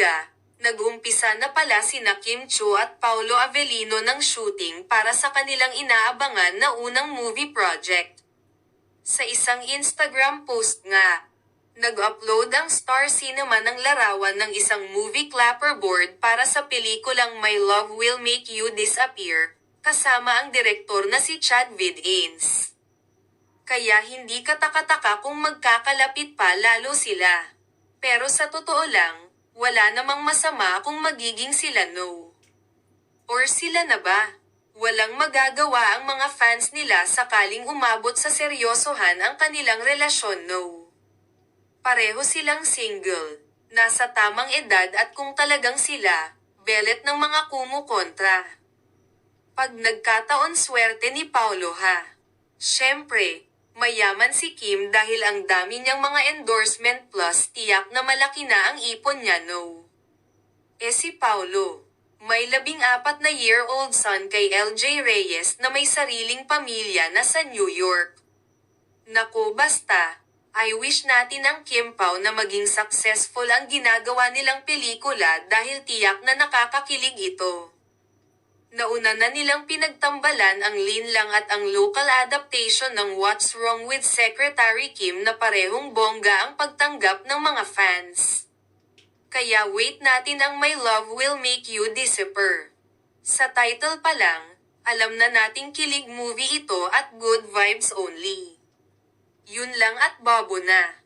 Kumbaga, nag-umpisa na pala sina Kim Chu at Paulo Avellino ng shooting para sa kanilang inaabangan na unang movie project. Sa isang Instagram post nga, nag-upload ang Star Cinema ng larawan ng isang movie clapperboard para sa pelikulang My Love Will Make You Disappear, kasama ang direktor na si Chad Ains. Kaya hindi katakataka kung magkakalapit pa lalo sila. Pero sa totoo lang, wala namang masama kung magiging sila no. Or sila na ba? Walang magagawa ang mga fans nila sakaling umabot sa seryosohan ang kanilang relasyon no. Pareho silang single, nasa tamang edad at kung talagang sila, belet ng mga kumukontra. Pag nagkataon swerte ni Paulo ha. Siyempre, mayaman si Kim dahil ang dami niyang mga endorsement plus tiyak na malaki na ang ipon niya no. Eh si Paulo, may labing apat na year-old son kay LJ Reyes na may sariling pamilya na sa New York. Nako basta, I wish natin ang Kim Pao na maging successful ang ginagawa nilang pelikula dahil tiyak na nakakakilig ito. Nauna na nilang pinagtambalan ang linlang at ang local adaptation ng What's Wrong with Secretary Kim na parehong bongga ang pagtanggap ng mga fans. Kaya wait natin ang My Love Will Make You Disappear. Sa title pa lang, alam na nating kilig movie ito at good vibes only. Yun lang at babo na.